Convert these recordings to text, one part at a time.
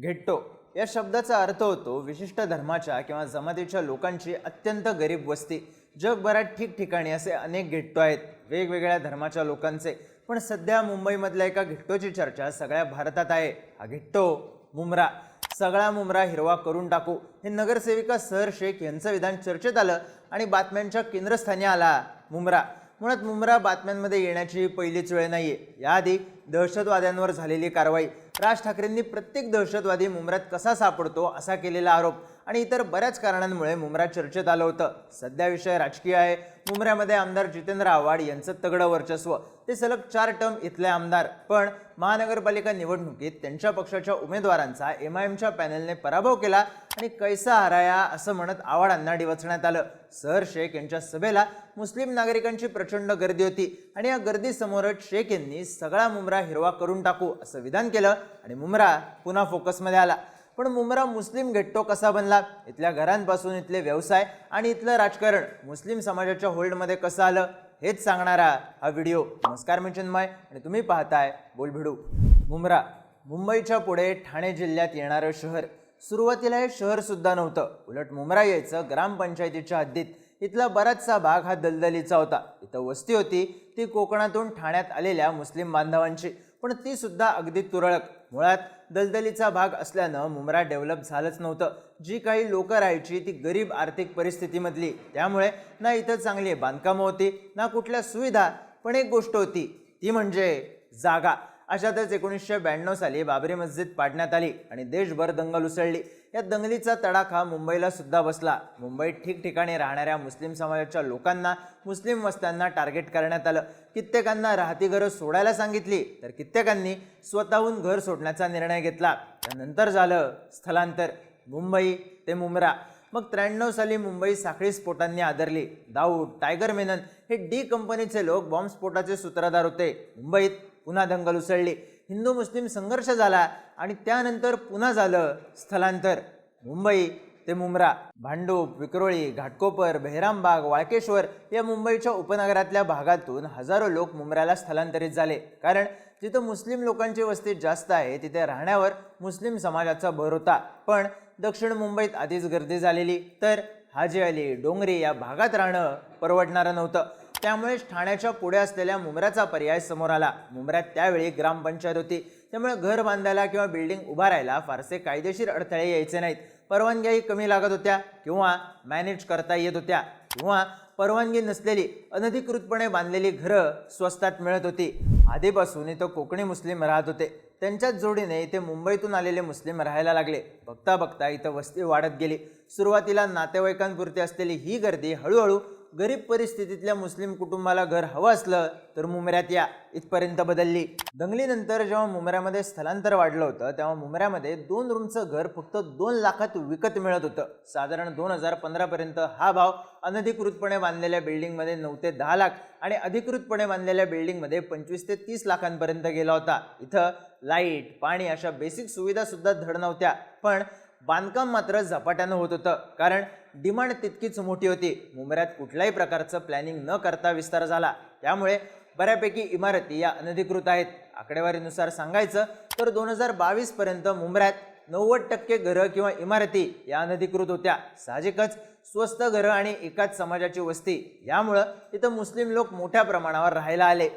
घेट्टो. या शब्दाचा अर्थ होतो विशिष्ट धर्माच्या किंवा जमातीच्या लोकांची अत्यंत गरीब वस्ती. जगभरात ठिकठिकाणी असे अनेक घेट्टो आहेत. वेगवेगळ्या धर्माच्या लोकांचे. पण सध्या मुंबईमधल्या एका घिट्टोची चर्चा सगळ्या भारतात आहे. हा घिट्टो मुमरा सगळा मुमरा हिरवा करून टाकू. हे नगरसेविका सर शेख यांचं विधान चर्चेत आलं आणि बातम्यांच्या केंद्रस्थानी आला मुमरा मुळात मुमरा बातम्यांमध्ये येण्याची पहिलीच वेळ नाही आहे याआधी दहशतवाद्यांवर झालेली कारवाई. राज ठाकरेंनी प्रत्येक दहशतवादी मुंबऱ्यात कसा सापडतो असा केलेला आरोप आणि इतर बऱ्याच कारणांमुळे मुमरा चर्चेत आलं होतं. सध्या विषय राजकीय आहे. मुमऱ्यामध्ये आमदार जितेंद्र आव्हाड यांचं तगडं वर्चस्व. ते सलग चार टर्म इथले आमदार. पण महानगरपालिका निवडणुकीत त्यांच्या पक्षाच्या उमेदवारांचा एम आय एमच्या पॅनलने पराभव केला आणि कैसा हराया असं म्हणत आव्हाडांना डिवचण्यात आलं. सर शेख यांच्या सभेला मुस्लिम नागरिकांची प्रचंड गर्दी होती. आणि या गर्दीसमोरच शेख यांनी सगळा मुमरा हिरवा करून टाकू असं विधान केलं आणि मुमरा पुन्हा फोकसमध्ये आला. पण मुमरा मुस्लिम गेट्टो कसा बनला? इथल्या घरांपासून इथले व्यवसाय आणि इथलं राजकारण मुस्लिम समाजाच्या होल्डमध्ये कसं आलं हेच सांगणारा हा व्हिडिओ. नमस्कार मी चिन्मय आणि तुम्ही पाहताय बोलभिडू. मुमरा मुंबईच्या पुढे ठाणे जिल्ह्यात येणारं शहर. सुरुवातीला हे शहरसुद्धा नव्हतं. उलट मुमरा यायचं ग्रामपंचायतीच्या हद्दीत. इथला बराचसा भाग हा दलदलीचा होता. इथं वस्ती होती. ती कोकणातून ठाण्यात आलेल्या मुस्लिम बांधवांची. पण ती सुद्धा अगदी तुरळक. मुळात दलदलीचा भाग असल्यानं मुंब्रा डेव्हलप झालंच नव्हतं. जी काही लोकं राहायची ती गरीब आर्थिक परिस्थितीमधली. त्यामुळे ना इथं चांगली बांधकामं होती ना कुठल्या सुविधा. पण एक गोष्ट होती ती म्हणजे जागा. अशातच एकोणीसशे ब्याण्णव साली बाबरी मस्जिद पाडण्यात आली आणि देशभर दंगल उसळली. या दंगलीचा तडाखा मुंबईला सुद्धा बसला. मुंबईत ठिकठिकाणी राहणाऱ्या मुस्लिम समाजाच्या लोकांना मुस्लिम वस्त्यांना टार्गेट करण्यात आलं. कित्येकांना राहती घरं सोडायला सांगितली तर कित्येकांनी स्वतःहून घर सोडण्याचा निर्णय घेतला. त्यानंतर झालं स्थलांतर मुंबई ते मुंब्रा. मग त्र्याण्णव साली मुंबई साखळी स्फोटांनी आदरली. दाऊद टायगर मेनन हे डी कंपनीचे लोक बॉम्बस्फोटाचे सूत्रधार होते. मुंबईत पुन्हा दंगल उसळली. हिंदू मुस्लिम संघर्ष झाला आणि त्यानंतर पुन्हा झालं स्थलांतर. मुंबई ते मुंब्रा भांडूप विक्रोळी घाटकोपर बहिरामबाग वाळकेश्वर या मुंबईच्या उपनगरातल्या भागातून हजारो लोक मुंब्राला स्थलांतरित झाले. कारण जिथं मुस्लिम लोकांची वस्ती जास्त आहे तिथे राहण्यावर मुस्लिम समाजाचा भर होता. पण दक्षिण मुंबईत आधीच गर्दी झालेली. तर हाजी अली डोंगरी या भागात राहणं परवडणारं नव्हतं. त्यामुळेच ठाण्याच्या पुढे असलेल्या मुंबऱ्याचा पर्याय समोर आला. मुंबऱ्यात त्यावेळी ग्रामपंचायत होती. त्यामुळे घर बांधायला किंवा बिल्डिंग उभारायला फारसे कायदेशीर अडथळे यायचे नाहीत. परवानग्याही कमी लागत होत्या किंवा मॅनेज करता येत होत्या किंवा परवानगी नसलेली अनधिकृतपणे बांधलेली घरं स्वस्तात मिळत होती. आधीपासून इथं कोकणी मुस्लिम राहत होते. त्यांच्याच जोडीने इथे मुंबईतून आलेले मुस्लिम राहायला लागले. बघता बघता इथं वस्ती वाढत गेली. सुरुवातीला नातेवाईकांपुरती असलेली ही गर्दी हळूहळू गरीब परिस्थितीतल्या मुस्लिम कुटुंबाला घर हवं असलं तर मुंबऱ्यात या. इथपर्यंत बदलली. दंगलीनंतर जेव्हा मुंबऱ्यामध्ये स्थलांतर वाढलं होतं तेव्हा मुंबऱ्यामध्ये दोन रूमचं घर फक्त दोन लाखात विकत मिळत होतं. साधारण दोन हजार पंधरापर्यंत हा भाव अनधिकृतपणे बांधलेल्या बिल्डिंगमध्ये नऊ ते दहा लाख आणि अधिकृतपणे बांधलेल्या बिल्डिंगमध्ये पंचवीस ते तीस लाखांपर्यंत गेला होता. इथं लाइट पाणी अशा बेसिक सुविधासुद्धा धड नव्हत्या. पण बांधकाम मात्र झपाट्यानं होत होतं. कारण डिमांड तितकीच मोठी होती. मुंबऱ्यात कुठल्याही प्रकारचं प्लॅनिंग न करता विस्तार झाला. त्यामुळे बऱ्यापैकी इमारती या अनधिकृत आहेत. आकडेवारीनुसार सांगायचं तर दोन हजार बावीस पर्यंत मुंबऱ्यात नव्वद टक्के घरं किंवा इमारती या अनधिकृत होत्या. साहजिकच स्वस्त घरं आणि एकाच समाजाची वस्ती. यामुळं इथं मुस्लिम लोक मोठ्या प्रमाणावर राहायला आले.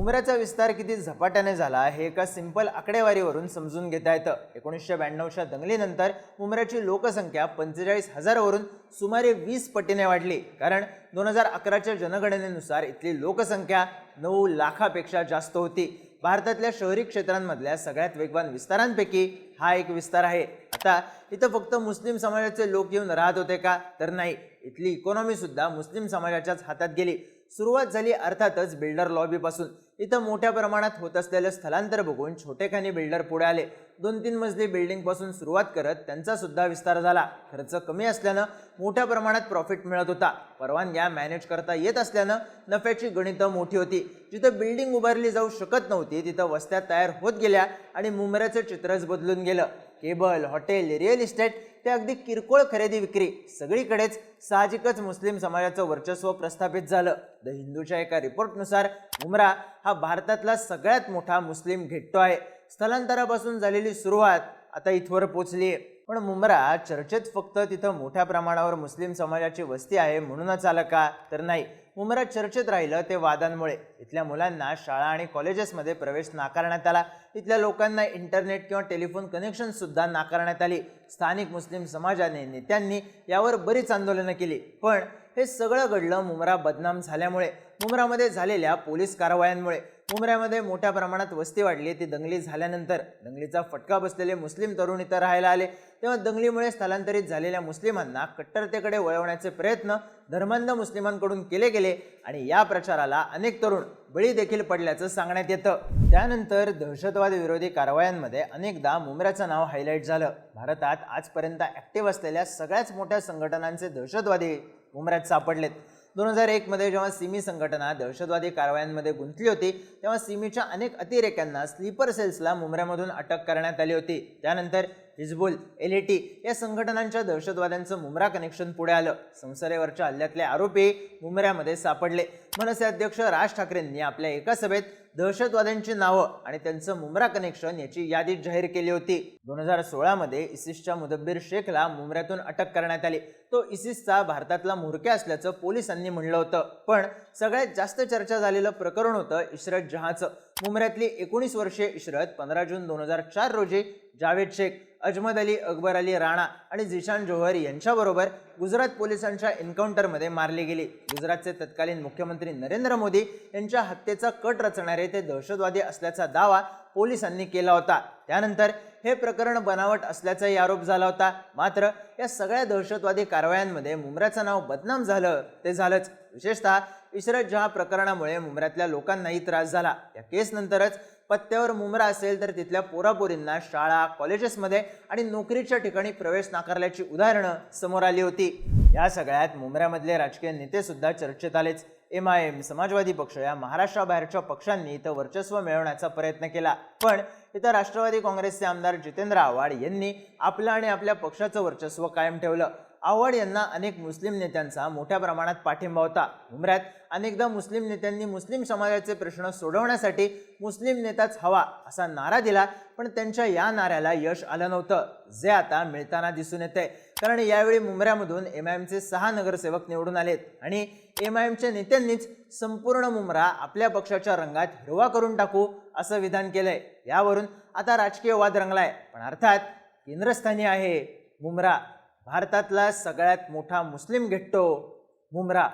उमराचा विस्तार किती झपाट्याने झाला हे एका सिंपल आकडेवारीवरून समजून घेता येतं. एकोणीसशे ब्याण्णवच्या दंगलीनंतर उमराची लोकसंख्या पंचेचाळीस हजारावरून सुमारे वीस पटीने वाढली. कारण दोन हजार अकराच्या जनगणनेनुसार इथली लोकसंख्या नऊ लाखापेक्षा जास्त होती. भारतातल्या शहरी क्षेत्रांमधल्या सगळ्यात वेगवान विस्तारांपैकी हा एक विस्तार आहे. आता इथं फक्त मुस्लिम समाजाचे लोक येऊन राहत होते का? तर नाही. इथली इकॉनॉमी सुद्धा मुस्लिम समाजाच्याच हातात गेली. सुरुवात झाली अर्थातच बिल्डर लॉबीपासून इथं मोठ्या प्रमाणात होत असलेलं स्थलांतर बघून छोटेखानी बिल्डर पुढे आले. दोन तीन मजली बिल्डिंगपासून सुरुवात करत त्यांचा सुद्धा विस्तार झाला. खर्च कमी असल्यानं मोठ्या प्रमाणात प्रॉफिट मिळत होता. परवानग्या मॅनेज करता येत असल्यानं नफ्याची गणितं मोठी होती. जिथं बिल्डिंग उभारली जाऊ शकत नव्हती तिथं वस्त्या तयार होत गेल्या आणि मुंबऱ्याचं चित्रच बदलून गेलं. केबल हॉटेल रिअल इस्टेट ते अगदी किरकोळ खरेदी विक्री. सगळीकडेच साहजिकच मुस्लिम समाजाचं वर्चस्व प्रस्थापित झालं. द हिंदूच्या एका रिपोर्टनुसार उमरा हा भारतातला सगळ्यात मोठा मुस्लिम घेट्टो आहे. स्थलांतरापासून झालेली सुरुवात आता इथवर पोचली पण मुंब्रा चर्चेत फक्त तिथं मोठ्या प्रमाणावर मुस्लिम समाजाची वस्ती आहे म्हणूनच आलं का तर नाही. मुंब्रा चर्चेत राहिलं ते वादांमुळे. इथल्या मुलांना शाळा आणि कॉलेजेसमध्ये प्रवेश नाकारण्यात आला. इथल्या लोकांना इंटरनेट किंवा टेलिफोन कनेक्शन सुद्धा नाकारण्यात आली. स्थानिक मुस्लिम समाजाने नेत्यांनी यावर बरीच आंदोलनं केली. पण हे सगळं घडलं मुंब्रा बदनाम झाल्यामुळे. मुंब्रामध्ये झालेल्या पोलीस कारवायांमुळे. मुंब्र्यामध्ये मोठ्या प्रमाणात वस्ती वाढली ती दंगली झाल्यानंतर दंगलीचा फटका बसलेले मुस्लिम तरुण इथं राहायला आले. तेव्हा दंगलीमुळे स्थलांतरित झालेल्या मुस्लिमांना कट्टरतेकडे वळवण्याचे प्रयत्न धर्मांध मुस्लिमांकडून केले गेले आणि या प्रचाराला अनेक तरुण बळी देखील पडल्याचं सांगण्यात येतं. त्यानंतर दहशतवाद विरोधी कारवायांमध्ये अनेकदा मुंबऱ्याचं नाव हायलाईट झालं. भारतात आजपर्यंत ॲक्टिव्ह असलेल्या सगळ्याच मोठ्या संघटनांचे दहशतवादी मुंब्र्यात सापडलेत. दोन हजार एकमध्ये जेव्हा सिमी संघटना दहशतवादी कारवायांमध्ये गुंतली होती तेव्हा सिमीच्या अनेक अतिरेक्यांना स्लीपर सेल्सला मुंबऱ्यामधून अटक करण्यात आली होती. त्यानंतर हिजबुल एल या संघटनांच्या दहशतवाद्यांचं मुंब्रा कनेक्शन पुढे आलं. संसदेवरच्या हल्ल्यातले आरोपी मुमऱ्यामध्ये सापडले. मनसे अध्यक्ष राज ठाकरेंनी आपल्या एका सभेत दहशतवाद्यांची नावं आणि त्यांचं मुंब्रा कनेक्शन याची यादी जाहीर केली होती. दोन हजार सोळामध्ये इसिसच्या मुदब्बीर शेखला मुमऱ्यातून अटक करण्यात आली. तो इसिसचा भारतातला म्होरक्या असल्याचं पोलिसांनी म्हणलं होतं. पण सगळ्यात जास्त चर्चा झालेलं प्रकरण होतं इशरत जहाचं. मुंबऱ्यातली एकोणीस वर्षीय इशरत पंधरा जून दोन हजार चार रोजी जावेद शेख अजमद अली अकबर अली राणा आणि जिशान जोहर यांच्याबरोबर गुजरात पोलिसांच्या एन्काउंटरमध्ये मारली गेली. गुजरातचे तत्कालीन मुख्यमंत्री नरेंद्र मोदी यांच्या हत्येचा कट रचणारे ते दहशतवादी असल्याचा दावा पोलिसांनी केला होता. त्यानंतर हे प्रकरण बनावट असल्याचाही आरोप झाला होता. मात्र या सगळ्या दहशतवादी कारवायांमध्ये मुंबऱ्याचं नाव बदनाम झालं. ते झालंच. विशेषतः इशरत जहा प्रकरणामुळे मुंब्र्यातल्या लोकांनाही त्रास झाला. या केसनंतरच पत्त्यावर मुंब्रा असेल तर तिथल्या पोरापोरींना शाळा कॉलेजेसमध्ये आणि नोकरीच्या ठिकाणी प्रवेश नाकारल्याची उदाहरणं समोर आली होती. या सगळ्यात मुंब्र्यामधले राजकीय नेतेसुद्धा चर्चेत आलेच. एम आय एम समाजवादी पक्ष या महाराष्ट्राबाहेरच्या पक्षांनी इथं वर्चस्व मिळवण्याचा प्रयत्न केला. पण इथं राष्ट्रवादी काँग्रेसचे आमदार जितेंद्र आव्हाड यांनी आपलं आणि आपल्या पक्षाचं वर्चस्व कायम ठेवलं. आव्हाड यांना अनेक मुस्लिम नेत्यांचा मोठ्या प्रमाणात पाठिंबा होता. उमऱ्यात अनेकदा मुस्लिम नेत्यांनी मुस्लिम समाजाचे प्रश्न सोडवण्यासाठी मुस्लिम नेताच हवा असा नारा दिला पण त्यांच्या या नाऱ्याला यश आलं नव्हतं जे आता मिळताना दिसून येते कारण यावेळी मुंबऱ्यामधून एम आय एमचे सहा नगरसेवक निवडून आलेत आणि एम आय एमच्या नेत्यांनीच संपूर्ण मुंब्रा आपल्या पक्षाच्या रंगात हिरवा करून टाकू असं विधान केलंय. यावरून आता राजकीय वाद रंगलाय पण अर्थात केंद्रस्थानी आहे मुंब्रा. भारतातला सगळ्यात मोठा मुस्लिम गेट्टो मुंब्रा